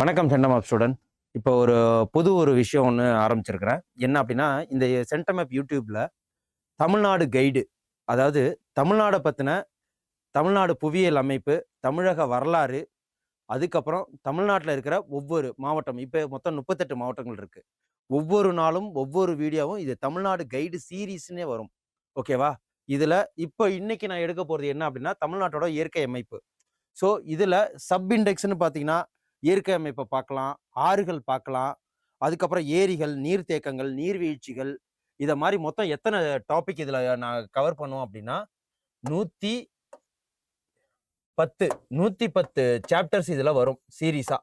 வணக்கம் centum student இப்போ ஒரு புது ஒரு விஷயம் ஒன்று ஆரம்பிச்சிருக்கிறேன். என்ன அப்படின்னா இந்த சென்டம் யூடியூப்ல தமிழ்நாடு கைடு அதாவது தமிழ்நாடை பற்றின தமிழ்நாடு புவியியல் அமைப்பு தமிழக வரலாறு அதுக்கப்புறம் தமிழ்நாட்டில் இருக்கிற ஒவ்வொரு மாவட்டம் இப்போ மொத்தம் முப்பத்தெட்டு மாவட்டங்கள் இருக்குது ஒவ்வொரு நாளும் ஒவ்வொரு வீடியோவும் இது தமிழ்நாடு கைடு சீரீஸ்னே வரும். ஓகேவா இதில் இப்போ இன்னைக்கு நான் எடுக்க போகிறது என்ன அப்படின்னா தமிழ்நாட்டோட இயற்கை அமைப்பு. ஸோ இதில் சப் இண்டெக்ஸ்னு பார்த்தீங்கன்னா இயற்கை அமைப்பை பார்க்கலாம் ஆறுகள் பார்க்கலாம் அதுக்கப்புறம் ஏரிகள் நீர்த்தேக்கங்கள் நீர்வீழ்ச்சிகள் இதை மாதிரி மொத்தம் எத்தனை டாபிக் இதில் நான் கவர் பண்ணுவோம் அப்படின்னா நூற்றி பத்து நூற்றி பத்து சாப்டர்ஸ் இதில் வரும் சீரீஸாக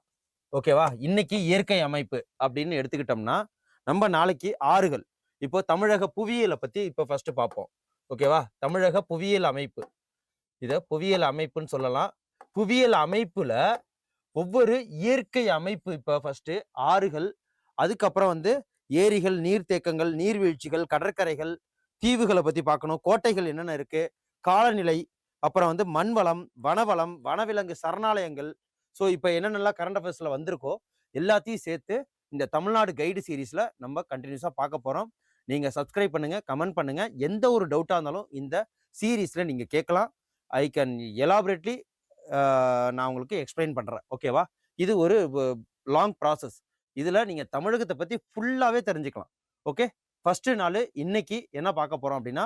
ஓகேவா? இன்னைக்கு இயற்கை அமைப்பு அப்படின்னு எடுத்துக்கிட்டோம்னா நம்ம நாளைக்கு ஆறுகள். இப்போ தமிழக புவியியலை பற்றி இப்போ ஃபஸ்ட்டு பார்ப்போம் ஓகேவா? தமிழக புவியியல் அமைப்பு. இதை புவியியல் அமைப்புன்னு சொல்லலாம். புவியியல் அமைப்புல ஒவ்வொரு இயற்கை அமைப்பு இப்போ ஃபர்ஸ்ட் ஆறுகள் அதுக்கப்புறம் வந்து ஏரிகள் நீர்த்தேக்கங்கள் நீர்வீழ்ச்சிகள் கடற்கரைகள் தீவுகளை பத்தி பார்க்கணும். கோட்டைகள் என்னென்ன இருக்கு? காலநிலை அப்புறம் வந்து மண்வளம் வனவளம் வனவிலங்கு சரணாலயங்கள். ஸோ இப்போ என்னென்னலாம் கரண்ட் அஃபேர்ஸில் வந்திருக்கோ எல்லாத்தையும் சேர்த்து இந்த தமிழ்நாடு கைடு சீரீஸில் நம்ம கண்டினியூஸாக பார்க்க போகிறோம் நீங்கள் சப்ஸ்கிரைப் பண்ணுங்கள் கமெண்ட் பண்ணுங்கள் எந்த ஒரு டவுட்டாக இருந்தாலும் இந்த சீரீஸில் நீங்கள் கேட்கலாம். ஐ கேன் எலாபரேட்லி நான் உங்களுக்கு எக்ஸ்பிளைன் பண்ணுறேன் ஓகேவா? இது ஒரு லாங் ப்ராசஸ். இதில் நீங்கள் தமிழகத்தை பற்றி ஃபுல்லாகவே தெரிஞ்சுக்கலாம். ஓகே? ஃபஸ்ட்டு நாள் இன்னைக்கு என்ன பார்க்க போகிறோம் அப்படின்னா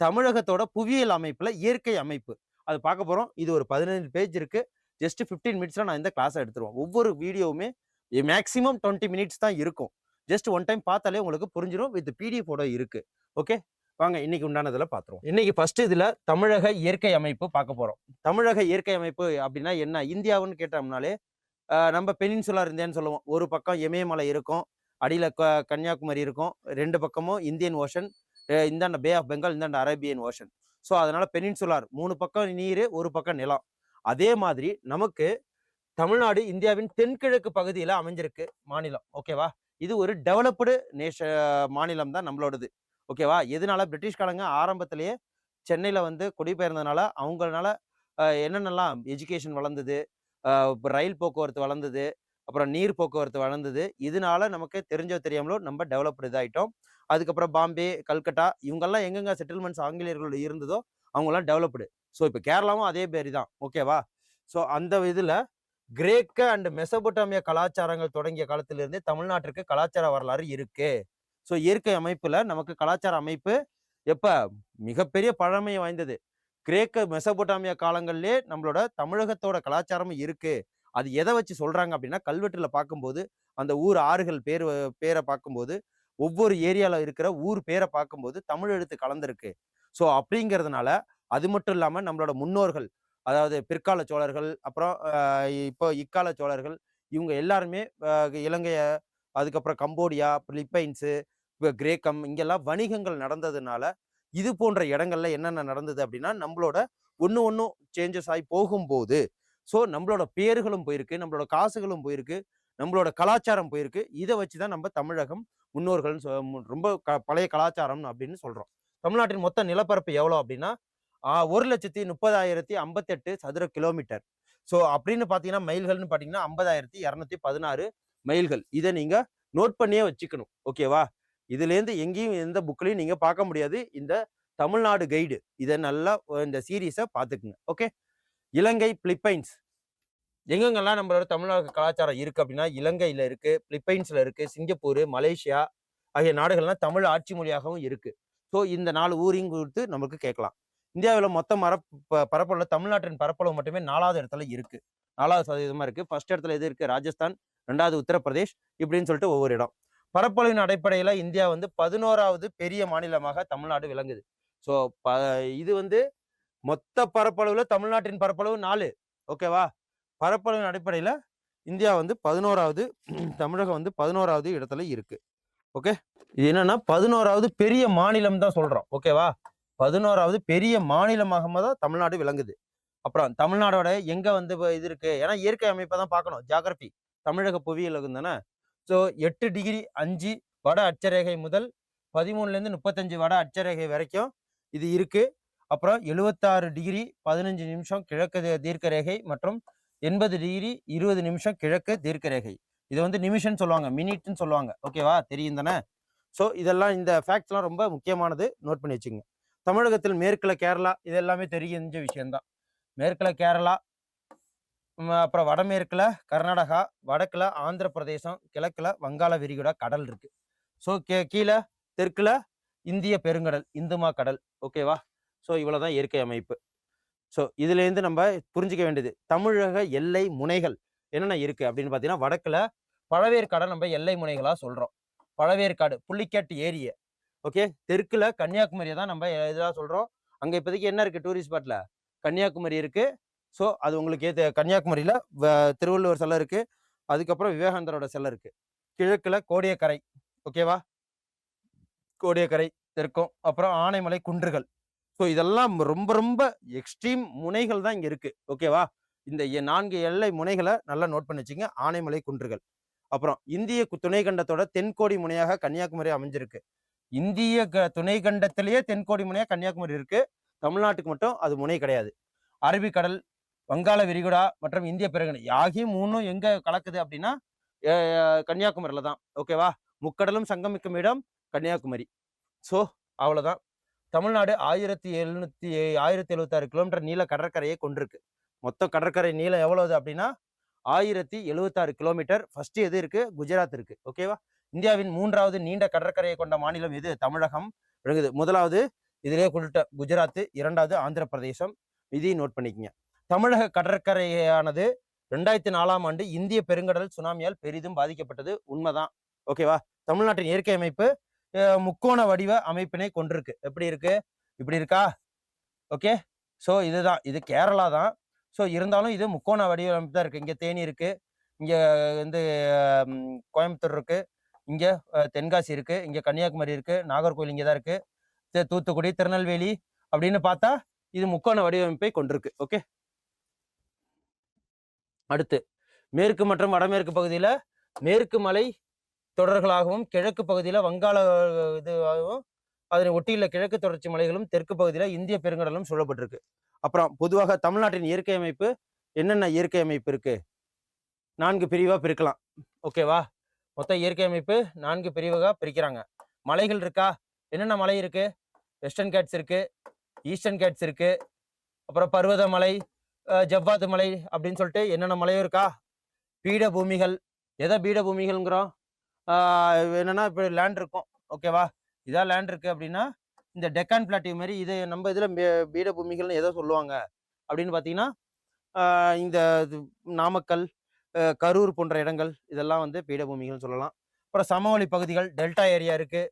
தமிழகத்தோட புவியியல் அமைப்பில் இயற்கை அமைப்பு. அது பார்க்க போகிறோம் இது ஒரு பதினஞ்சு பேஜ் இருக்குது ஜஸ்ட் ஃபிஃப்டீன் மினிட்ஸில் நான் இந்த கிளாஸை எடுத்துருவோம். ஒவ்வொரு வீடியோவுமே மேக்ஸிமம் டுவெண்ட்டி மினிட்ஸ் தான் இருக்கும். ஜஸ்ட் ஒன் டைம் பார்த்தாலே உங்களுக்கு புரிஞ்சிடும் வித் பிடிஎஃபோட இருக்குது ஓகே வாங்க இன்னைக்கு உண்டானதில் பார்த்துருவோம். இன்னைக்கு ஃபர்ஸ்ட் இதில் தமிழக இயற்கை அமைப்பு பார்க்க போகிறோம் தமிழக இயற்கை அமைப்பு அப்படின்னா என்ன? இந்தியாவுன்னு கேட்டோம்னாலே நம்ம பெனின்சுலார் இந்தியான்னு சொல்லுவோம். ஒரு பக்கம் இமயமலை இருக்கும் அடியில் க- கன்னியாகுமரி இருக்கும். ரெண்டு பக்கமும் இந்தியன் ஓஷன் இந்தாண்ட பே ஆஃப் பெங்கால் இந்தாண்ட அரேபியன் ஓஷன். ஸோ அதனால் பெனின்சுலார். மூணு பக்கம் நீர் ஒரு பக்கம் நிலம். அதே மாதிரி நமக்கு தமிழ்நாடு இந்தியாவின் தென்கிழக்கு பகுதியில் அமைஞ்சிருக்கு மாநிலம். ஓகேவா இது ஒரு டெவலப்டு நேஷ மாநிலம் தான் நம்மளோடது. ஓகேவா எதனால? பிரிட்டிஷ்காரங்க ஆரம்பத்திலேயே சென்னையில் வந்து குடிபெயர்ந்ததுனால அவங்களால என்னென்னலாம் எஜுகேஷன் வளர்ந்தது ரயில் போக்குவரத்து வளர்ந்தது அப்புறம் நீர் போக்குவரத்து வளர்ந்தது இதனால நமக்கு தெரிஞ்சோ தெரியாமலோ நம்ம டெவலப்டு இதாகிட்டோம் அதுக்கப்புறம் பாம்பே கல்கட்டா இவங்கெல்லாம் எங்கெங்க செட்டில்மெண்ட்ஸ் ஆங்கிலேயர்களோட இருந்ததோ அவங்கெல்லாம் டெவலப்டு ஸோ இப்போ கேரளாவும் அதே பேரி தான் ஓகேவா ஸோ அந்த இதில் கிரேக்க அண்ட் மெசபோட்டாமிய கலாச்சாரங்கள் தொடங்கிய காலத்திலிருந்தே தமிழ்நாட்டிற்கு கலாச்சார வரலாறு இருக்கு. ஸோ இயற்கை அமைப்புல நமக்கு கலாச்சார அமைப்பு எப்ப? மிகப்பெரிய பழமை வாய்ந்தது. கிரேக்க மெசபோட்டாமிய காலங்கள்லேயே நம்மளோட தமிழகத்தோட கலாச்சாரமும் இருக்கு. அது எதை வச்சு சொல்றாங்க அப்படின்னா கல்வெட்டுல பார்க்கும்போது அந்த ஊர் ஆறுகள் பேர் பேரை பார்க்கும்போது ஒவ்வொரு ஏரியாவில் இருக்கிற ஊர் பேரை பார்க்கும்போது தமிழ் எழுத்து கலந்துருக்கு. ஸோ அப்படிங்கிறதுனால அது மட்டும் இல்லாமல் நம்மளோட முன்னோர்கள் அதாவது பிற்கால சோழர்கள் அப்புறம் இப்போ இக்கால சோழர்கள் இவங்க எல்லாருமே இலங்கையை அதுக்கப்புறம் கம்போடியா பிலிப்பைன்ஸு இப்போ கிரேக்கம் இங்கெல்லாம் வணிகங்கள் நடந்ததுனால இது போன்ற இடங்கள்ல என்னென்ன நடந்தது அப்படின்னா நம்மளோட ஒன்று ஒன்றும் சேஞ்சஸ் ஆகி போகும்போது ஸோ நம்மளோட பேர்களும் போயிருக்கு நம்மளோட காசுகளும் போயிருக்கு நம்மளோட கலாச்சாரம் போயிருக்கு. இதை வச்சு தான் நம்ம தமிழகம் முன்னோர்கள்னு சொ- ரொம்ப க பழைய கலாச்சாரம் அப்படின்னு சொல்கிறோம் தமிழ்நாட்டின் மொத்த நிலப்பரப்பு எவ்வளோ அப்படின்னா ஒரு லட்சத்தி முப்பதாயிரத்தி ஐம்பத்தெட்டு சதுர கிலோமீட்டர். ஸோ அப்படின்னு பார்த்தீங்கன்னா மைல்கள்னு பார்த்தீங்கன்னா ஐம்பதாயிரத்தி இரநூத்தி பதினாறு மைல்கள். இதை நீங்கள் நோட் பண்ணியே வச்சுக்கணும். ஓகேவா இதுலேருந்து எங்கேயும் எந்த புக்லையும் நீங்கள் பார்க்க முடியாது. இந்த தமிழ்நாடு கைடு இதை நல்லா இந்த சீரீஸை பார்த்துக்குங்க ஓகே? இலங்கை பிலிப்பைன்ஸ். எங்கெங்கெல்லாம் நம்மளோட தமிழ்நாடு கலாச்சாரம் இருக்குது அப்படின்னா இலங்கையில் இருக்குது பிலிப்பைன்ஸில் இருக்குது சிங்கப்பூர் மலேசியா ஆகிய நாடுகள்லாம் தமிழ் ஆட்சி மொழியாகவும் இருக்குது ஸோ இந்த நாலு ஊரையும் கொடுத்து நமக்கு கேட்கலாம். இந்தியாவில் மொத்த மர பரப்பளவு தமிழ்நாட்டின் பரப்பளவு மட்டுமே நாலாவது இடத்துல இருக்கு. நாலாவது சதவீதமா இருக்கு. ஃபர்ஸ்ட் இடத்துல எது இருக்கு? ராஜஸ்தான். ரெண்டாவது உத்தரப்பிரதேஷ் இப்படின்னு சொல்லிட்டு ஒவ்வொரு இடம். பரப்பளவின் அடிப்படையில் இந்தியா வந்து பதினோராவது பெரிய மாநிலமாக தமிழ்நாடு விளங்குது. ஸோ ப இது வந்து மொத்த பரப்பளவில் தமிழ்நாட்டின் பரப்பளவு நாலு. ஓகேவா? பரப்பளவின் அடிப்படையில் இந்தியா வந்து பதினோராவது தமிழகம் வந்து பதினோராவது இடத்துல இருக்கு. ஓகே? இது என்னன்னா பதினோராவது பெரிய மாநிலம் தான் சொல்றோம். ஓகேவா? பதினோராவது பெரிய மாநிலமாக தான் தமிழ்நாடு விளங்குது. அப்புறம் தமிழ்நாடோட எங்க வந்து இது இருக்கு? ஏன்னா இயற்கை அமைப்பை தான் பார்க்கணும். ஜாகிரபி தமிழக புவியியல் தானே ஸோ எட்டு டிகிரி அஞ்சு வட அட்சரேகை முதல் பதிமூணுலேருந்து முப்பத்தஞ்சு வட அட்சரேகை வரைக்கும் இது இருக்கு. அப்புறம் எழுவத்தாறு டிகிரி பதினஞ்சு நிமிஷம் கிழக்கு தீர்க்கரேகை தீர்க்க ரேகை மற்றும் எண்பது டிகிரி இருபது நிமிஷம் கிழக்கு தீர்க்க ரேகை இது வந்து நிமிஷம்னு சொல்லுவாங்க. மினிட்னு சொல்லுவாங்க. ஓகேவா தெரியும் தானே? ஸோ இதெல்லாம் இந்த ஃபேக்ட்ஸ்லாம் ரொம்ப முக்கியமானது. நோட் பண்ணி வச்சுங்க தமிழகத்தில் மேற்கில் கேரளா இது எல்லாமே தெரிஞ்ச விஷயம்தான். மேற்கில் கேரளா அப்புறம் வடமேற்குல கர்நாடகா வடக்குல ஆந்திர பிரதேசம் கிழக்குல வங்காள விரிகுடா கடல் இருக்கு. ஸோ கே கீழே தெற்குல இந்திய பெருங்கடல் இந்துமா கடல் ஓகேவா ஸோ இவ்வளவுதான் இயற்கை அமைப்பு. ஸோ இதுலேருந்து நம்ம புரிஞ்சுக்க வேண்டியது தமிழக எல்லை முனைகள் என்னென்ன இருக்கு அப்படின்னு பார்த்தீங்கன்னா வடக்குல பழவேற்காடை நம்ம எல்லை முனைகளாக சொல்கிறோம் பழவேற்காடு புள்ளிக்காட்டு ஏரியை ஓகே? தெற்குல கன்னியாகுமரியை தான் நம்ம இதெல்லாம் சொல்றோம். அங்க இப்போதைக்கு என்ன இருக்கு டூரிஸ்ட் ஸ்பாட்ல கன்னியாகுமரி இருக்கு. ஸோ அது உங்களுக்கு ஏத்த கன்னியாகுமரியில வ- திருவள்ளுவர் சிலை இருக்கு. அதுக்கப்புறம் விவேகானந்தரோட சிலை இருக்கு. கிழக்குல கோடியக்கரை. ஓகேவா? கோடியக்கரை தெற்கும். அப்புறம் ஆனைமலை குன்றுகள். ஸோ இதெல்லாம் ரொம்ப ரொம்ப எக்ஸ்ட்ரீம் முனைகள் தான் இங்கே இருக்குது ஓகேவா? இந்த நான்கு எல்லை முனைகளை நல்லா நோட் பண்ணி வச்சுங்க. ஆனைமலை குன்றுகள். அப்புறம் இந்திய துணைக்கண்டத்தோட தென்கோடி முனையாக கன்னியாகுமரி அமைஞ்சிருக்கு. இந்திய க- துணைக்கண்டத்திலேயே தென்கோடி முனையா கன்னியாகுமரி இருக்கு. தமிழ்நாட்டுக்கு மட்டும் அது முனை கிடையாது. அரபிக்கடல் வங்காள விரிகுடா மற்றும் இந்திய பெருங்கடல் யாகி மூணும் எங்க கலக்குது அப்படின்னா அஹ், கன்னியாகுமரியில தான். ஓகேவா முக்கடலும் சங்கமிக்கும் இடம் கன்னியாகுமரி. ஸோ அவ்வளவுதான். தமிழ்நாடு ஆயிரத்தி எழுநூத்தி ஆயிரத்தி எழுபத்தாறு கிலோமீட்டர் நீள கடற்கரையை கொண்டிருக்கு. மொத்த கடற்கரை நீளம் எவ்வளவு அப்படின்னா ஆயிரத்தி எழுபத்தாறு கிலோமீட்டர். ஃபர்ஸ்ட் எது இருக்கு? குஜராத் இருக்கு. ஓகேவா இந்தியாவின் மூன்றாவது நீண்ட கடற்கரையை கொண்ட மாநிலம் எது? தமிழகம். விளங்குது முதலாவது இதிலே குறிப்பிட்ட குஜராத் இரண்டாவது ஆந்திர பிரதேசம் இதையும் நோட் பண்ணிக்கங்க. தமிழக கடற்கரையானது ரெண்டாயிரத்தி நாலாம் ஆண்டு இந்திய பெருங்கடல் சுனாமியால் பெரிதும் பாதிக்கப்பட்டது. உண்மைதான். ஓகேவா தமிழ்நாட்டின் இயற்கை அமைப்பு முக்கோண வடிவ அமைப்பினை கொண்டிருக்கு. எப்படி இருக்கு? இப்படி இருக்கா? ஓகே ஸோ இதுதான். இது கேரளா தான். ஸோ இருந்தாலும் இது முக்கோண வடிவமைப்பு தான் இருக்கு. இங்கே தேனி இருக்கு. இங்கே வந்து கோயம்புத்தூர் இருக்குது இங்கே தென்காசி இருக்குது இங்கே கன்னியாகுமரி இருக்குது நாகர்கோவில் இங்கே தான் இருக்குது தூத்துக்குடி திருநெல்வேலி அப்படின்னு பார்த்தா இது முக்கோண வடிவமைப்பை கொண்டிருக்கு ஓகே? அடுத்து மேற்கு மற்றும் வடமேற்கு பகுதியில் மேற்கு மலை தொடர்களாகவும் கிழக்கு பகுதியில் வங்காள இதுவாகவும் அதனை ஒட்டியுள்ள கிழக்கு தொடர்ச்சி மலைகளும் தெற்கு பகுதியில் இந்திய பெருங்கடலும் சூழப்பட்டிருக்கு. அப்புறம் பொதுவாக தமிழ்நாட்டின் இயற்கை அமைப்பு என்னென்ன இயற்கை அமைப்பு இருக்குது நான்கு பிரிவாக பிரிக்கலாம் ஓகேவா? மொத்த இயற்கை அமைப்பு நான்கு பிரிவாக பிரிக்கிறாங்க. மலைகள் இருக்கா? என்னென்ன மலை இருக்குது வெஸ்டர்ன் கேட்ஸ் இருக்குது ஈஸ்டர்ன் கேட்ஸ் இருக்குது அப்புறம் பர்வத மலை ஜவ்வாத்து மலை அப்படின்னு சொல்லிட்டு என்னென்ன மலையும் இருக்கா? பீடபூமிகள். எதை பீடபூமிகள்ங்கிறோம்? என்னென்னா இப்போ லேண்ட் இருக்கும். ஓகேவா இதான் லேண்ட் இருக்குது அப்படின்னா இந்த டெக்கான் பிளாட்டிவ் மாதிரி இது நம்ம இதில் பீடபூமிகள்னு எதை சொல்லுவாங்க? அப்படின்னு பார்த்தீங்கன்னா இந்த இது நாமக்கல் கரூர் போன்ற இடங்கள் இதெல்லாம் வந்து பீடபூமிகள்னு சொல்லலாம். அப்புறம் சமவெளி பகுதிகள் டெல்டா ஏரியா இருக்கு.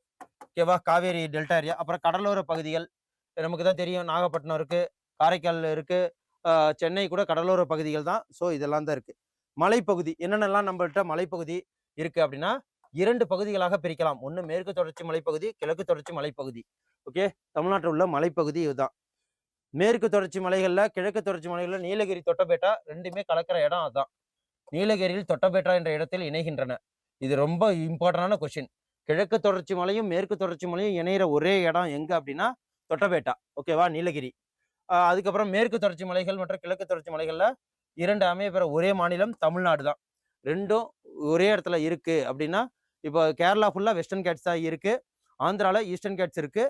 ஓகேவா? Kaveri delta area. அப்புறம் கடலோர பகுதிகள் நமக்கு தான் தெரியும். நாகப்பட்டினம் இருக்கு காரைக்கால் இருக்கு. சென்னை கூட கடலோர பகுதிகள் தான். ஸோ இதெல்லாம் தான் இருக்கு. மலைப்பகுதி என்னென்னலாம் நம்மள்ட்ட மலைப்பகுதி இருக்கு அப்படின்னா இரண்டு பகுதிகளாக பிரிக்கலாம். ஒன்று மேற்கு தொடர்ச்சி மலைப்பகுதி கிழக்கு தொடர்ச்சி மலைப்பகுதி. ஓகே? தமிழ்நாட்டில் உள்ள மலைப்பகுதி இதுதான். மேற்கு தொடர்ச்சி மலைகளில் கிழக்கு தொடர்ச்சி மலைகளில் நீலகிரி தொட்டபேட்டா ரெண்டுமே கலக்கிற இடம் அதுதான் நீலகிரியில் தொட்டபேட்டா என்ற இடத்தில் இணைகின்றன. இது ரொம்ப இம்பார்ட்டண்டான கொஸ்டின் கிழக்கு தொடர்ச்சி மலையும் மேற்கு தொடர்ச்சி மலையும் இணையிற ஒரே இடம் எங்க அப்படின்னா தொட்டபேட்டா ஓகேவா நீலகிரி. அதுக்கப்புறம் மேற்கு தொடர்ச்சி மலைகள் மற்றும் கிழக்கு தொடர்ச்சி மலைகளில் இரண்டு அமையப்பெற ஒரே மாநிலம் தமிழ்நாடு தான். ரெண்டும் ஒரே இடத்துல இருக்கு அப்படின்னா இப்போ கேரளா ஃபுல்லாக வெஸ்டர்ன் கேட்ஸ் தான் இருக்கு. ஆந்திராவில் ஈஸ்டர்ன் கேட்ஸ் இருக்கு.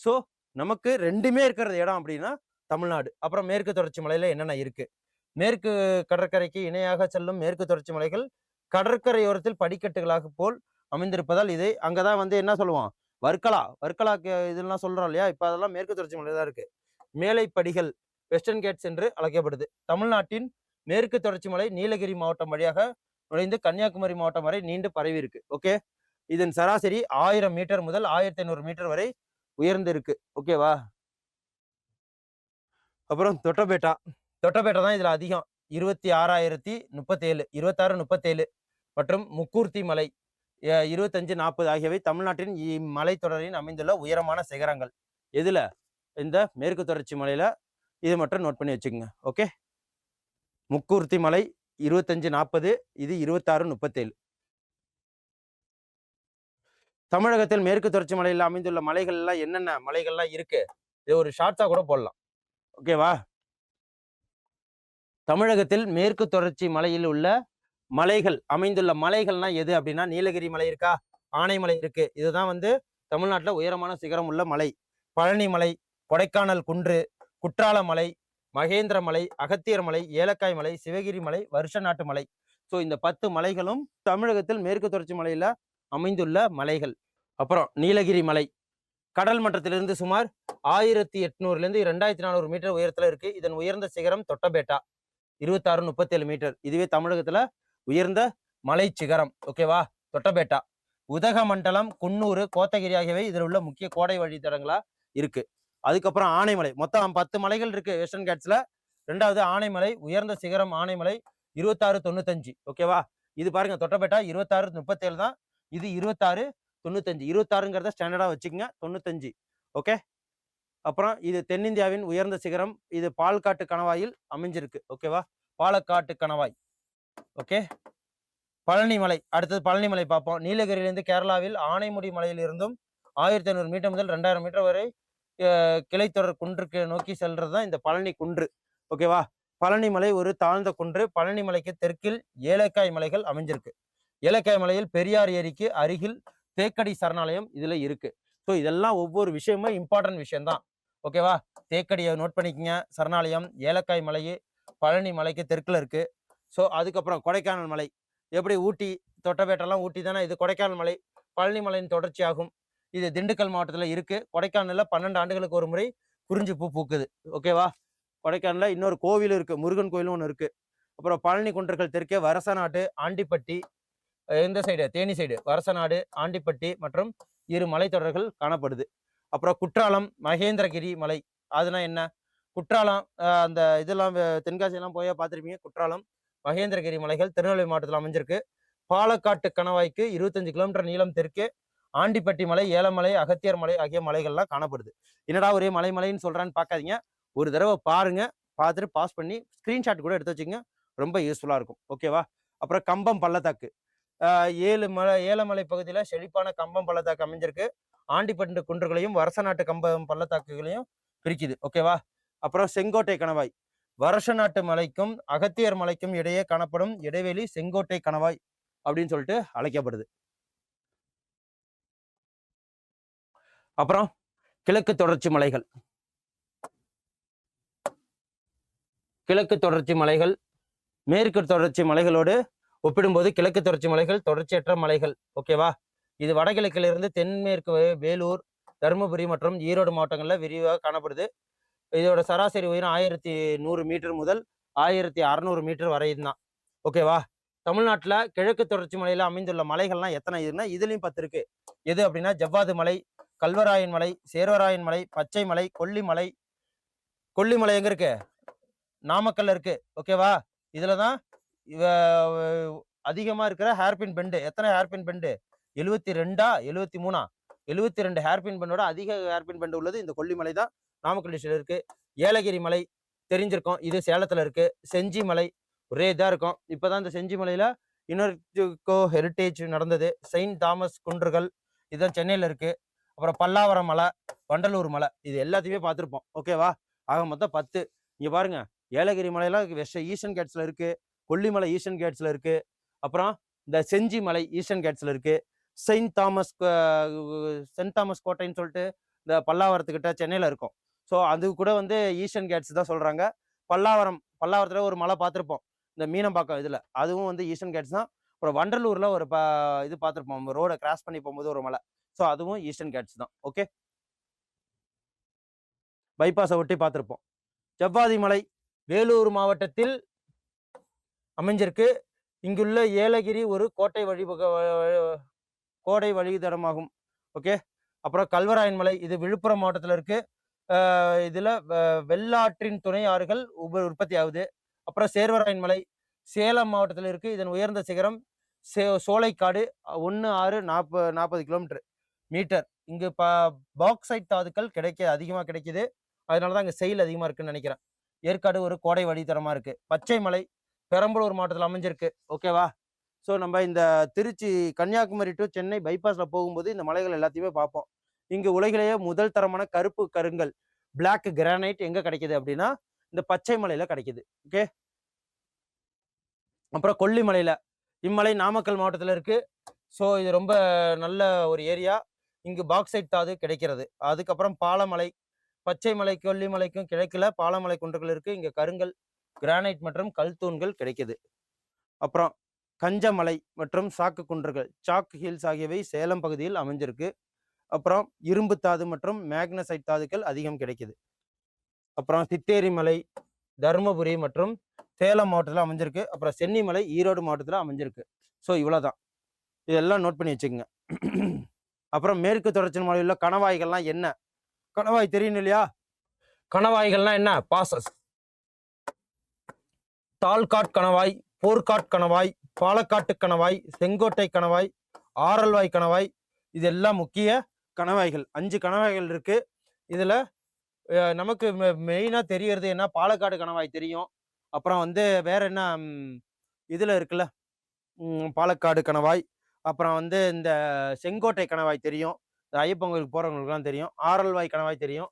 ஸோ நமக்கு ரெண்டுமே இருக்கிற இடம் அப்படின்னா தமிழ்நாடு. அப்புறம் மேற்கு தொடர்ச்சி மலையில் என்னென்ன இருக்குது மேற்கு கடற்கரைக்கு இணையாக செல்லும் மேற்கு தொடர்ச்சி மலைகள் கடற்கரையோரத்தில் படிக்கட்டுகளாக போல் அமைந்திருப்பதால் இதை அங்கதான் வந்து என்ன சொல்லுவோம் வர்க்கலா. வர்க்கலா இதெல்லாம் சொல்றோம் இல்லையா? இப்போ அதெல்லாம் மேற்கு தொடர்ச்சி மலை தான் இருக்கு. மேலைப்படிகள் வெஸ்டர்ன் கேட்ஸ் என்று அழைக்கப்படுது. தமிழ்நாட்டின் மேற்கு தொடர்ச்சி மலை நீலகிரி மாவட்டம் வழியாக நுழைந்து கன்னியாகுமரி மாவட்டம் வரை நீண்டு பரவி இருக்கு. ஓகே? இதன் சராசரி ஆயிரம் மீட்டர் முதல் ஆயிரத்தி ஐநூறு மீட்டர் வரை உயர்ந்து இருக்கு ஓகேவா? அப்புறம் தொட்டபேட்டா. தொட்டபேட்டை தான் இதில் அதிகம். இருபத்தி ஆறாயிரத்தி முப்பத்தேழு இருபத்தாறு முப்பத்தேழு மற்றும் முக்கூர்த்தி மலை இருபத்தஞ்சு நாற்பது ஆகியவை தமிழ்நாட்டின் இம்மலைத்தொடரின் அமைந்துள்ள உயரமான சிகரங்கள். எதில் இந்த மேற்கு தொடர்ச்சி மலையில் இது மட்டும் நோட் பண்ணி வச்சுக்கோங்க ஓகே முக்கூர்த்தி மலை இருபத்தஞ்சு நாற்பது இது இருபத்தாறு முப்பத்தேழு. தமிழகத்தில் மேற்கு தொடர்ச்சி மலையில் அமைந்துள்ள மலைகள்லாம் என்னென்ன மலைகள்லாம் இருக்கு? இது ஒரு ஷார்ட்ஸாக கூட போடலாம். ஓகேவா தமிழகத்தில் மேற்கு தொடர்ச்சி மலையில் உள்ள மலைகள் அமைந்துள்ள மலைகள்னா எது அப்படின்னா நீலகிரி மலை இருக்கா? ஆனைமலை இருக்கு. இதுதான் வந்து தமிழ்நாட்டில் உயரமான சிகரம் உள்ள மலை. பழனி மலை கொடைக்கானல் குன்று குற்றால மலை மகேந்திர மலை அகத்தியர் மலை ஏலக்காய் மலை சிவகிரி மலை வருஷ நாட்டு மலை. ஸோ இந்த பத்து மலைகளும் தமிழகத்தில் மேற்கு தொடர்ச்சி மலையில் அமைந்துள்ள மலைகள். அப்புறம் நீலகிரி மலை. கடல் மட்டத்திலிருந்து சுமார் ஆயிரத்தி எட்நூறுலேருந்து ரெண்டாயிரத்தி நானூறு மீட்டர் உயரத்தில் இருக்குது இதன் உயர்ந்த சிகரம் தொட்டபேட்டா. இருபத்தாறு முப்பத்தேழு மீட்டர் இதுவே தமிழகத்துல உயர்ந்த மலை சிகரம். ஓகேவா தொட்டபேட்டா. உதகமண்டலம் குன்னூர் கோத்தகிரி ஆகியவை இதில் உள்ள முக்கிய கோடை வழித்தடங்களா இருக்கு. அதுக்கப்புறம் ஆனைமலை. மொத்தம் பத்து மலைகள் இருக்கு வெஸ்டர்ன் கேட்ஸ்ல ரெண்டாவது ஆனைமலை உயர்ந்த சிகரம் ஆனைமலை இருபத்தாறு தொண்ணூத்தஞ்சு. ஓகேவா இது பாருங்க தொட்டபேட்டா இருபத்தாறு முப்பத்தேழு தான். இது இருபத்தாறு தொண்ணூத்தஞ்சு. இருபத்தாறுங்கிறத ஸ்டாண்டர்டா வச்சுக்கோங்க தொண்ணூத்தஞ்சு. ஓகே அப்புறம் இது தென்னிந்தியாவின் உயர்ந்த சிகரம். இது பால்காட்டு கணவாயில் அமைஞ்சிருக்கு. ஓகேவா பாலக்காட்டு கணவாய். ஓகே பழனிமலை. அடுத்தது பழனிமலை பார்ப்போம். நீலகிரியிலிருந்து கேரளாவில் ஆனைமுடி மலையிலிருந்தும் ஆயிரத்தி ஐநூறு மீட்டர் முதல் ரெண்டாயிரம் மீட்டர் வரை கிளைத்தொடர் குன்றுக்கு நோக்கி செல்றது தான் இந்த பழனி குன்று. ஓகேவா பழனிமலை ஒரு தாழ்ந்த குன்று. பழனி மலைக்கு தெற்கில் ஏலக்காய் மலைகள் அமைஞ்சிருக்கு. ஏலக்காய் மலையில் பெரியார் ஏரிக்கு அருகில் தேக்கடி சரணாலயம் இதுல இருக்கு. ஸோ இதெல்லாம் ஒவ்வொரு விஷயமும் இம்பார்ட்டன்ட் விஷயம்தான். ஓகேவா? தேக்கடியை நோட் பண்ணிக்கங்க. சரணாலயம் ஏலக்காய் மலை பழனி மலைக்கு தெற்கில் இருக்குது ஸோ அதுக்கப்புறம் கொடைக்கானல் மலை. எப்படி ஊட்டி தொட்டபேட்டெல்லாம் ஊட்டி தானே இது கொடைக்கானல் மலை. பழனி மலையின் தொடர்ச்சியாகும். இது திண்டுக்கல் மாவட்டத்தில் இருக்குது கொடைக்கானலில் பன்னெண்டு ஆண்டுகளுக்கு ஒரு முறை குறிஞ்சி பூ பூக்குது. ஓகேவா? கொடைக்கானலில் இன்னொரு கோவில் இருக்குது முருகன் கோயிலும் ஒன்று இருக்குது அப்புறம் பழனி குன்றர்கள் தெற்கே வரசநாடு ஆண்டிப்பட்டி எந்த இந்த சைடு தேனி சைடு வரசநாடு ஆண்டிப்பட்டி மற்றும் இரு மலைத்தொடர்கள் காணப்படுது. அப்புறம் குற்றாலம் மகேந்திரகிரி மலை. அதுனா என்ன? குற்றாலம் அந்த இதெல்லாம் தென்காசியெல்லாம் போய் பார்த்துருப்பீங்க. குற்றாலம் மகேந்திரகிரி மலைகள் திருநெல்வேலி மாவட்டத்தில் அமைஞ்சிருக்கு. பாலக்காட்டு கணவாய்க்கு இருபத்தஞ்சு கிலோமீட்டர் நீளம் தெற்கே ஆண்டிப்பட்டி மலை ஏலமலை அகத்தியர் மலை ஆகிய மலைகள்லாம் காணப்படுது. என்னடா ஒரே மலை மலைன்னு சொல்கிறான்னு பார்க்காதீங்க. ஒரு தடவை பாருங்க பார்த்துட்டு பாஸ் பண்ணி ஸ்க்ரீன்ஷாட் கூட எடுத்து வச்சுங்க ரொம்ப யூஸ்ஃபுல்லாக இருக்கும். ஓகேவா அப்புறம் கம்பம் பள்ளத்தாக்கு. ஏழு மலை ஏலமலை பகுதியில் செழிப்பான கம்பம் பள்ளத்தாக்கு அமைஞ்சிருக்கு. ஆண்டிப்பட்டு குன்றுகளையும் வருசநாட்டு கம்பம் பள்ளத்தாக்குகளையும் பிரிக்குது. ஓகேவா அப்புறம் செங்கோட்டை கணவாய். வருஷ நாட்டு மலைக்கும் அகத்தியர் மலைக்கும் இடையே காணப்படும் இடைவெளி செங்கோட்டை கணவாய் அப்படின்னு சொல்லிட்டு அழைக்கப்படுது. அப்புறம் கிழக்கு தொடர்ச்சி மலைகள். கிழக்கு தொடர்ச்சி மலைகள் மேற்கு தொடர்ச்சி மலைகளோடு ஒப்பிடும்போது கிழக்கு தொடர்ச்சி மலைகள் தொடர்ச்சியற்ற மலைகள். ஓகேவா இது வடகிழக்கிலிருந்து தென்மேற்கு வேலூர் தருமபுரி மற்றும் ஈரோடு மாவட்டங்களில் விரிவாக காணப்படுது. இதோட சராசரி உயரம் ஆயிரத்தி நூறு மீட்டர் முதல் ஆயிரத்தி அறநூறு மீட்டர் வரையும் தான் ஓகேவா தமிழ்நாட்டில் கிழக்கு தொடர்ச்சி மலையில் அமைந்துள்ள மலைகள்லாம் எத்தனை? இருக்குன்னா இதுலேயும் பத்து இருக்கு. எது அப்படின்னா ஜவ்வாது மலை கல்வராயன் மலை சேர்வராயன் மலை பச்சை மலை கொல்லிமலை கொல்லிமலை எங்க இருக்கு? நாமக்கல்ல இருக்கு. ஓகேவா இதுல தான் இவ அதிகமா இருக்கிற ஹேர்பின் பெண்டு. எத்தனை ஹேர்பின் பெண்டு? எழுவத்தி ரெண்டா எழுவத்தி மூணா எழுவத்தி ரெண்டு ஹேர்பின் பெண்டோட அதிக ஹேர்பின் பெண்டு உள்ளது. இந்த கொல்லிமலை தான் நாமக்கல் டிஸ்ட்ரிக்ட்ல இருக்கு. ஏலகிரி மலை தெரிஞ்சிருக்கோம். இது சேலத்துல இருக்கு. செஞ்சி மலை ஒரே இதாக இருக்கும். இப்போதான் இந்த செஞ்சி மலையில யுனெஸ்கோ ஹெரிட்டேஜ் நடந்தது. செயின்ட் தாமஸ் குன்றுகள் இதுதான் சென்னையில இருக்கு. அப்புறம் பல்லாவரம் மலை வண்டலூர் மலை இது எல்லாத்தையுமே பார்த்துருப்போம். ஓகேவா ஆக மொத்தம் பத்து. இங்க பாருங்க. ஏலகிரி மலையெல்லாம் வெஸ்ட் ஈஸ்டர்ன் கேட்ஸ்ல இருக்கு. கொல்லிமலை ஈஸ்டர்ன் கேட்ஸ்ல இருக்கு. அப்புறம் இந்த செஞ்சி மலை ஈஸ்டர்ன் கேட்ஸ்ல இருக்கு. Saint Thomas saint Saint Thomas கோட்டைன்னு சொல்லிட்டு இந்த பல்லாவரத்துக்கிட்ட சென்னையில் இருக்கும். ஸோ அது கூட வந்து ஈஸ்டர்ன் கேட்ஸ் தான் சொல்கிறாங்க பல்லாவரம் பல்லாவரத்தில் ஒரு மலை பார்த்துருப்போம். இந்த மீனம்பாக்கம் இதில். அதுவும் வந்து ஈஸ்டர்ன் கேட்ஸ் தான். அப்புறம் வண்டலூரில் ஒரு ப இது பார்த்துருப்போம். ரோடை கிராஸ் பண்ணி போகும்போது ஒரு மலை. ஸோ அதுவும் ஈஸ்டர்ன் கேட்ஸ் தான். ஓகே? பைபாஸை ஒட்டி பார்த்துருப்போம். ஜவ்வாதி மலை வேலூர் மாவட்டத்தில் அமைஞ்சிருக்கு. இங்குள்ள ஏலகிரி ஒரு கோட்டை வழிவக கோடை வழித்தடமாகும். ஓகே? அப்புறம் கல்வராயன் மலை இது விழுப்புரம் மாவட்டத்தில் இருக்கு. இதில் வெள்ளாற்றின் துணை ஆறுகள் உப உற்பத்தி ஆகுது. அப்புறம் சேர்வராயன் மலை சேலம் மாவட்டத்தில் இருக்கு. இதன் உயர்ந்த சிகரம் சே சோலைக்காடு ஒன்று ஆறு நாற்பது நாற்பது கிலோமீட்டர் மீட்டர். இங்கு ப பாக்சைட் தாதுக்கள் கிடைக்க அதிகமாக கிடைக்குது. அதனால தான் இங்கே செயல் அதிகமாக இருக்குன்னு நினைக்கிறேன். ஏற்காடு ஒரு கோடை வழித்தடமாக இருக்குது பச்சை மலை பெரம்பலூர் மாவட்டத்தில் அமைஞ்சிருக்கு. ஓகேவா? ஸோ நம்ம இந்த திருச்சி கன்னியாகுமரி டு சென்னை பைபாஸில் போகும்போது இந்த மலைகள் எல்லாத்தையுமே பார்ப்போம். இங்கு உலகிலேயே முதல் தரமான கருப்பு கருங்கல் பிளாக் கிரானைட் எங்கே கிடைக்கிது அப்படின்னா இந்த பச்சை மலையில் கிடைக்கிது. ஓகே அப்புறம் கொல்லிமலையில் இம்மலை நாமக்கல் மாவட்டத்தில் இருக்குது ஸோ இது ரொம்ப நல்ல ஒரு ஏரியா இங்கு பாக்ஸைட் தாது கிடைக்கிறது. அதுக்கப்புறம் பாலமலை. பச்சை மலை கொல்லிமலைக்கும் கிடைக்கல. பாலமலை குன்றுகள் இருக்குது இங்கே கருங்கல் கிரானைட் மற்றும் கல் தூண்கள் கிடைக்குது. அப்புறம் கஞ்சமலை மற்றும் சாக்கு குன்றுகள். சாக் ஹில்ஸ் ஆகியவை சேலம் பகுதியில் அமைஞ்சிருக்கு. அப்புறம் இரும்பு தாது மற்றும் மேக்னசைட் தாதுக்கள் அதிகம் கிடைக்குது. அப்புறம் சித்தேரி மலை தருமபுரி மற்றும் சேலம் மாவட்டத்தில் அமைஞ்சிருக்கு. அப்புறம் சென்னிமலை ஈரோடு மாவட்டத்தில் அமைஞ்சிருக்கு. ஸோ இவ்வளோதான் இதெல்லாம் நோட் பண்ணி வச்சுக்கோங்க. அப்புறம் மேற்கு தொடர்ச்சி மலையில் உள்ள கணவாய்கள்லாம் என்ன? கணவாய் தெரியும் இல்லையா? கணவாய்கள்லாம் என்ன? பாசஸ். தால்காட் கணவாய் போர்க்காட் கணவாய் பாலக்காட்டு கணவாய் செங்கோட்டை கணவாய் ஆரல்வாய் கணவாய் இதெல்லாம் முக்கிய கணவாய்கள். அஞ்சு கணவாய்கள் இருக்கு. இதுல நமக்கு மெயினா தெரியறது என்ன? பாலக்காடு கணவாய் தெரியும். அப்புறம் வந்து வேற என்ன இதில் இதுல இருக்குல்ல? பாலக்காடு கணவாய். அப்புறம் வந்து இந்த செங்கோட்டை கணவாய் தெரியும். இந்த ஐயப்பங்களுக்கு போகிறவங்களுக்குலாம் போறவங்களுக்குலாம் தெரியும். ஆரல்வாய் கணவாய் தெரியும்.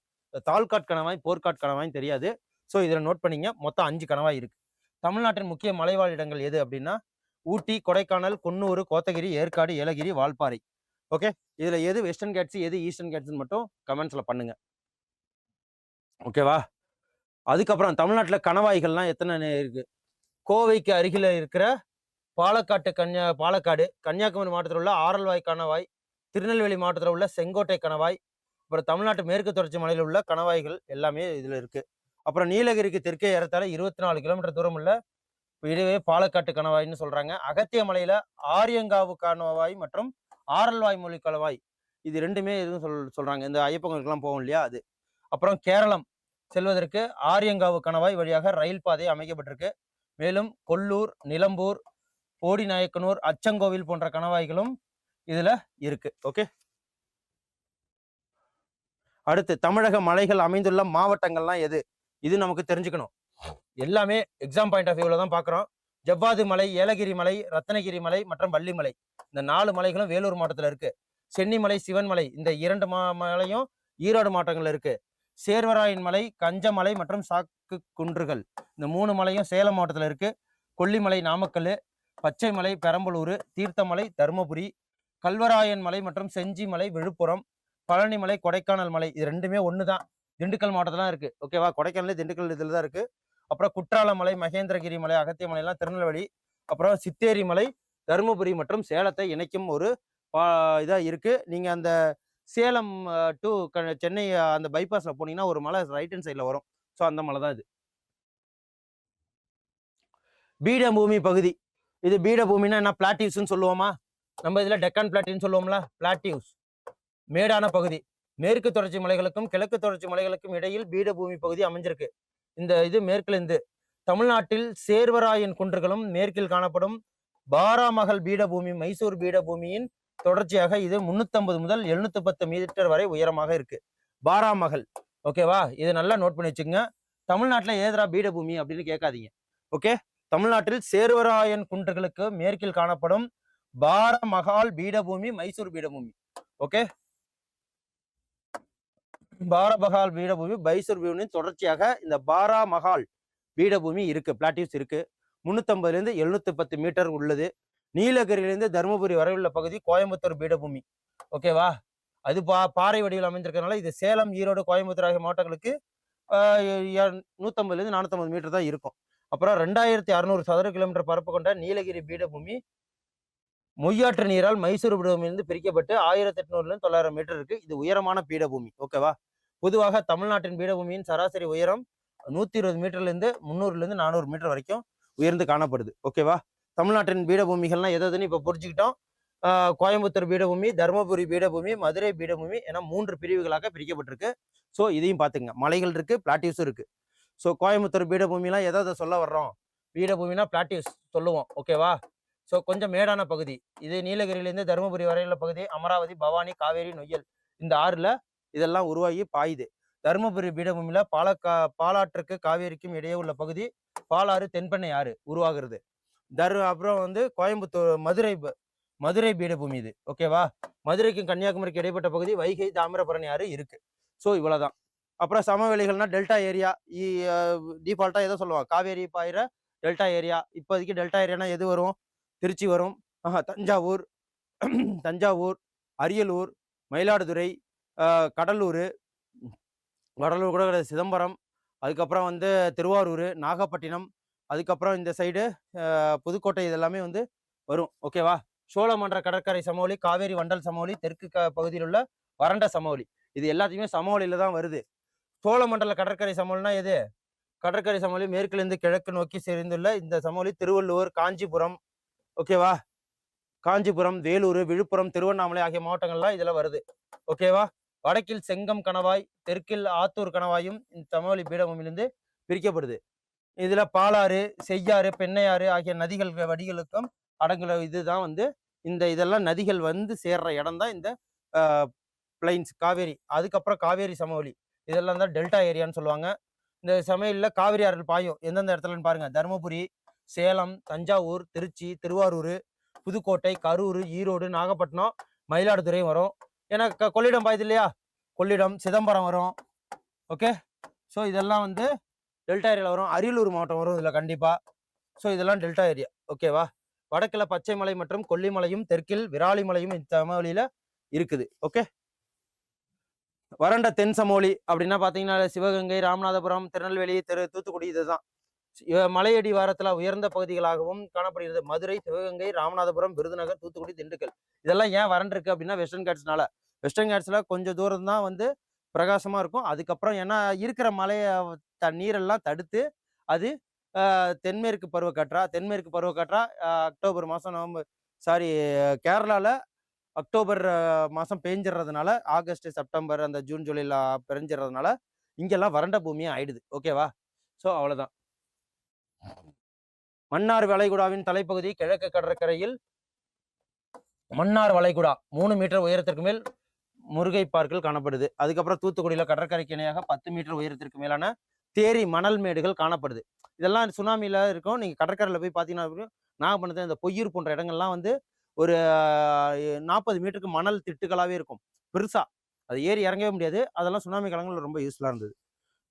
தால்காட் கணவாய் போர்க்காட் கணவாய்னு தெரியாது. ஸோ இதில் நோட் பண்ணிங்க. மொத்தம் அஞ்சு கணவாய் இருக்குது தமிழ்நாட்டின் முக்கிய மலைவாழ் இடங்கள் எது அப்படின்னா ஊட்டி கொடைக்கானல் குன்னூர் கோத்தகிரி ஏற்காடு ஏலகிரி வால்பாறை. ஓகே? இதில் எது வெஸ்டர்ன் கேட்ஸு எது ஈஸ்டர்ன் கேட்ஸ்னு மட்டும் கமெண்ட்ஸில் பண்ணுங்கள் ஓகேவா? அதுக்கப்புறம் தமிழ்நாட்டில் கணவாய்கள்லாம் எத்தனை இருக்குது கோவைக்கு அருகில் இருக்கிற பாலக்காட்டு கன்னியா பாலக்காடு கன்னியாகுமரி மாவட்டத்தில் உள்ள ஆரல்வாய் கணவாய் திருநெல்வேலி மாவட்டத்தில் உள்ள செங்கோட்டை கணவாய் அப்புறம் தமிழ்நாட்டு மேற்கு தொடர்ச்சி மலையில் உள்ள கணவாய்கள் எல்லாமே இதில் இருக்குது அப்புறம் நீலகிரிக்கு தெற்கே ஏறத்தாழ இருபத்தி நாலு கிலோமீட்டர் தூரம் உள்ள இதுவே பாலக்காட்டு கணவாய்னு சொல்றாங்க. அகத்திய மலையில ஆரியங்காவு கணவாய் மற்றும் ஆரல்வாய் மொழி கணவாய் இது ரெண்டுமே எதுவும் சொல் சொல்றாங்க. இந்த ஐயப்பங்களுக்கெல்லாம் போகும் இல்லையா அது. அப்புறம் கேரளம் செல்வதற்கு ஆரியங்காவு கணவாய் வழியாக ரயில் பாதை அமைக்கப்பட்டிருக்கு. மேலும் கொல்லூர் நிலம்பூர் போடிநாயக்கனூர் அச்சங்கோவில் போன்ற கணவாய்களும் இதுல இருக்கு. ஓகே. அடுத்து தமிழக மலைகள் அமைந்துள்ள மாவட்டங்கள்லாம் எது? இது நமக்கு தெரிஞ்சுக்கணும். எல்லாமே எக்ஸாம் பாயிண்ட் ஆஃப் வியூல தான் பார்க்குறோம் ஜவ்வாது மலை ஏலகிரி மலை ரத்னகிரி மலை மற்றும் வள்ளிமலை இந்த நாலு மலைகளும் வேலூர் மாவட்டத்தில் இருக்கு. சென்னிமலை சிவன்மலை இந்த இரண்டு மா மலையும் ஈரோடு மாவட்டங்களில் இருக்கு. சேர்வராயன் மலை கஞ்சமலை மற்றும் சாக்கு குன்றுகள். இந்த மூணு மலையும் சேலம் மாவட்டத்தில் இருக்கு. கொல்லிமலை நாமக்கல் பச்சைமலை பெரம்பலூர் தீர்த்தமலை தருமபுரி கல்வராயன் மலை மற்றும் செஞ்சி மலை விழுப்புரம் பழனிமலை கொடைக்கானல் மலை. இது ரெண்டுமே ஒன்று தான் திண்டுக்கல் மாவட்டத்தில் தான் இருக்குது ஓகேவா? கொடைக்கானல் திண்டுக்கல் இதில் தான் இருக்குது அப்புறம் குற்றால மலை மகேந்திரகிரி மலை அகத்தியமலை எல்லாம் திருநெல்வேலி அப்புறம் சித்தேரி மலை தருமபுரி மற்றும் சேலத்தை இணைக்கும் ஒரு இதாக இருக்கு. நீங்க அந்த சேலம் டு சென்னை அந்த பைபாஸ்ல போனீங்கன்னா ஒரு மலை ரைட் ஹேண்ட் சைடில் வரும். ஸோ அந்த மலை தான் இது. பீடபூமி பகுதி. இது பீடபூமின்னா என்ன? பிளாட்டிவ்ஸ்னு சொல்லுவோமா? நம்ம இதில் டெக்கான் பிளாட்டின்னு சொல்லுவோம்ல? பிளாட்டிவ்ஸ் மேடான பகுதி. மேற்கு தொடர்ச்சி மலைகளுக்கும் கிழக்கு தொடர்ச்சி மலைகளுக்கும் இடையில் பீடபூமி பகுதி அமைஞ்சிருக்கு. இந்த இது மேற்கிலிருந்து தமிழ்நாட்டில் சேர்வராயன் குன்றுகளும் மேற்கில் காணப்படும் பாராமகல் பீடபூமி மைசூர் பீடபூமியின் தொடர்ச்சியாக இது 350 முதல் 710 பத்து மீட்டர் வரை உயரமாக இருக்கு. பாராமகல். ஓகேவா இதை நல்லா நோட் பண்ணி வச்சுக்கோங்க. தமிழ்நாட்டில் ஏதரா பீடபூமி அப்படின்னு கேட்காதீங்க. ஓகே தமிழ்நாட்டில் சேர்வராயன் குன்றுகளுக்கு மேற்கில் காணப்படும் பாரமகால் பீடபூமி மைசூர் பீடபூமி. ஓகே பாரமகால் பீடபூமி மைசூர் பீடபூமி தொடர்ச்சியாக இந்த பாராமகால் பீடபூமி இருக்கு. பிளாட்டிவ்ஸ் இருக்கு. முந்நூற்றம்பதுலேருந்து எழுநூற்றி எழுநூத்தி பத்து மீட்டர் உள்ளது. நீலகிரியிலேருந்து தருமபுரி வரை உள்ள பகுதி கோயம்புத்தூர் பீடபூமி. ஓகேவா அது பா பாறை வடிவில் அமைஞ்சிருக்கனால இது சேலம் ஈரோடு கோயம்புத்தூர் ஆகிய மாவட்டங்களுக்கு நூற்றம்பதுலேருந்து நானூற்றம்பது மீட்டர் தான் இருக்கும். அப்புறம் ரெண்டாயிரத்தி அறுநூறு சதுர கிலோமீட்டர் பரப்பு கொண்ட நீலகிரி பீடபூமி மொய்யாற்று நீரால் மைசூர் பீடபூமியிலிருந்து பிரிக்கப்பட்டு ஆயிரத்தி எட்நூறுலேருந்து தொள்ளாயிரம் மீட்டர் இருக்குது இது உயரமான பீடபூமி. ஓகேவா பொதுவாக தமிழ்நாட்டின் பீடபூமியின் சராசரி உயரம் நூத்தி இருபது மீட்டர்லேருந்து முந்நூறுலேருந்து நானூறு மீட்டர் வரைக்கும் உயர்ந்து காணப்படுது. ஓகேவா தமிழ்நாட்டின் பீடபூமிகள்லாம் எதுன்னு இப்போ புரிஞ்சுக்கிட்டோம். கோயம்புத்தூர் பீடபூமி தருமபுரி பீடபூமி மதுரை பீடபூமி என மூன்று பிரிவுகளாக பிரிக்கப்பட்டிருக்கு. ஸோ இதையும் பார்த்துங்க மலைகள் இருக்கு பிளாட்டியூஸும் இருக்கு. ஸோ கோயம்புத்தூர் பீடபூமிலாம் எதை எதை சொல்ல வர்றோம்? பீடபூமினா பிளாட்டியூஸ் சொல்லுவோம். ஓகேவா ஸோ கொஞ்சம் மேடான பகுதி. இது நீலகிரியிலேருந்து தருமபுரி வரையுள்ள பகுதி அமராவதி பவானி காவேரி நொய்யல். இந்த ஆறில் இதெல்லாம் உருவாகி பாயுது. தருமபுரி பீடபூமியில பாலக்கா பாலாற்றுக்கு காவேரிக்கும் இடையே உள்ள பகுதி பாலாறு தென்பெண்ணை ஆறு உருவாகிறது. தரு அப்புறம் வந்து கோயம்புத்தூர் மதுரை ப- மதுரை பீடபூமி இது. ஓகேவா மதுரைக்கும் கன்னியாகுமரிக்கு இடைப்பட்ட பகுதி வைகை தாமிரபரணி ஆறு இருக்கு. ஸோ இவ்வளவுதான். அப்புறம் சமவெளிகள்னா டெல்டா ஏரியா டிஃபால்ட்டா எதோ சொல்லுவாங்க. காவேரி பாயிற டெல்டா ஏரியா. இப்போதைக்கு டெல்டா ஏரியானா எது வரும்? திருச்சி வரும். ஆஹா, தஞ்சாவூர் தஞ்சாவூர் அரியலூர் மயிலாடுதுறை கடலூர். கடலூர் கூட கிடையாது சிதம்பரம். அதுக்கப்புறம் வந்து திருவாரூர் நாகப்பட்டினம். அதுக்கப்புறம் இந்த சைடு புதுக்கோட்டை இதெல்லாமே வந்து வரும். ஓகேவா சோழமன்ற கடற்கரை சமவெளி காவேரி வண்டல் சமவெளி தெற்கு க பகுதியில் உள்ள வறண்ட சமவெளி. இது எல்லாத்தையுமே சமவெளியில் தான் வருது. சோழமண்டல கடற்கரை சமவெளினா எது? கடற்கரை சமவெளி மேற்கிலிருந்து கிழக்கு நோக்கி சேர்ந்துள்ள இந்த சமவெளி திருவள்ளூர் காஞ்சிபுரம். ஓகேவா காஞ்சிபுரம் வேலூர் விழுப்புரம் திருவண்ணாமலை ஆகிய மாவட்டங்கள்லாம் இதில் வருது. ஓகேவா வடக்கில் செங்கம் கணவாய் தெற்கில் ஆத்தூர் கணவாயும் இந்த சமவெளி பீடபூமியிலிருந்து பிரிக்கப்படுது. இதில் பாலாறு செய்யாறு பெண்ணையாறு ஆகிய நதிகள் வடிகளுக்கும் அடங்குற இதுதான் வந்து இந்த இதெல்லாம் நதிகள் வந்து சேர்ற இடம் தான் இந்த பிளைன்ஸ் காவேரி. அதுக்கப்புறம் காவேரி சமவெளி. இதெல்லாம் தான் டெல்டா ஏரியான்னு சொல்லுவாங்க. இந்த சமையலில் காவிரி ஆறுகள் பாயும். எந்தெந்த இடத்துலன்னு பாருங்கள் தருமபுரி சேலம் தஞ்சாவூர் திருச்சி திருவாரூர் புதுக்கோட்டை கரூர் ஈரோடு நாகப்பட்டினம் மயிலாடுதுறையும் வரும். ஏன்னா க- கொள்ளிடம் பாயுது இல்லையா? கொள்ளிடம் சிதம்பரம் வரும். ஓகே ஸோ இதெல்லாம் வந்து டெல்டா ஏரியாவில் வரும். அரியலூர் மாவட்டம் வரும் இதில் கண்டிப்பாக ஸோ இதெல்லாம் டெல்டா ஏரியா ஓகேவா வடக்கில் பச்சைமலை மற்றும் கொல்லிமலையும் தெற்கில் விராலிமலையும் இந்த சமவெளியில் இருக்குது. ஓகே வறண்ட தென் சமோலி அப்படின்னா பார்த்தீங்கன்னா சிவகங்கை ராமநாதபுரம் திருநெல்வேலி திரு தூத்துக்குடி இதுதான். மலையடி வாரத்தில் உயர்ந்த பகுதிகளாகவும் காணப்படுகிறது. மதுரை சிவகங்கை ராமநாதபுரம் விருதுநகர் தூத்துக்குடி திண்டுக்கல். இதெல்லாம் ஏன் வறண்டிருக்கு அப்படின்னா வெஸ்டர்ன் கேட்ஸ்னால. வெஸ்டர்ன் கேட்ஸில் கொஞ்சம் தூரம் தான் வந்து பிரகாசமாக இருக்கும். அதுக்கப்புறம் ஏன்னா இருக்கிற மலையை த நீரெல்லாம் தடுத்து அது தென்மேற்கு பருவக்காற்றா தென்மேற்கு பருவக்காற்றா அக்டோபர் மாதம் நவம்பர் சாரி கேரளாவில் அக்டோபர் மாதம் பெஞ்சிடுறதுனால ஆகஸ்ட் செப்டம்பர் அந்த ஜூன் ஜூலையில் பெஞ்சிடுறதுனால இங்கெல்லாம் வறண்ட பூமியாக ஆயிடுது. ஓகேவா? ஸோ அவ்வளோதான் மன்னார் வளைகுடாவின் தலைப்பகுதி கிழக்கு கடற்கரையில் மன்னார் வளைகுடா மூணு மீட்டர் உயரத்திற்கு மேல் முருகை பார்க்கல் காணப்படுது. அதுக்கப்புறம் தூத்துக்குடியில் கடற்கரைக்கு இணையாக பத்து மீட்டர் உயரத்திற்கு மேலான தேரி மணல் மேடுகள் காணப்படுது. இதெல்லாம் சுனாமியில் இருக்கும். நீங்கள் கடற்கரையில் போய் பார்த்தீங்கன்னா நாகப்பட்டினத்தில் இந்த பொய்யூர் போன்ற இடங்கள்லாம் வந்து ஒரு நாற்பது மீட்டருக்கு மணல் திட்டுகளாகவே இருக்கும். பெருசாக அது ஏறி இறங்கவே முடியாது. அதெல்லாம் சுனாமி காலங்களில் ரொம்ப யூஸ்ஃபுல்லாக இருந்தது.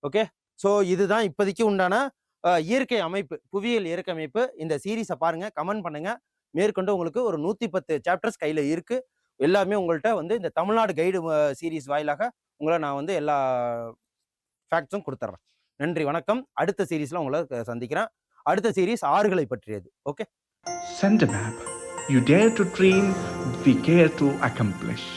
ஓகே ஸோ இதுதான் இப்போதைக்கு உண்டான இயற்கை அமைப்பு புவியியல் இயற்கை அமைப்பு இந்த சீரீஸை பாருங்க கமெண்ட் பண்ணுங்க. மேற்கொண்டு உங்களுக்கு ஒரு நூற்றி பத்து சாப்டர்ஸ் கையில் இருக்கு. எல்லாமே உங்கள்கிட்ட வந்து இந்த தமிழ்நாடு கைடு சீரீஸ் வாயிலாக உங்களை நான் வந்து எல்லா ஃபேக்ட்ஸும் கொடுத்துட்றேன் நன்றி வணக்கம். அடுத்த சீரீஸில் உங்களை சந்திக்கிறேன். அடுத்த சீரீஸ் ஆறுகளை பற்றியது. Okay? Sent map you dare to dream we care to accomplish.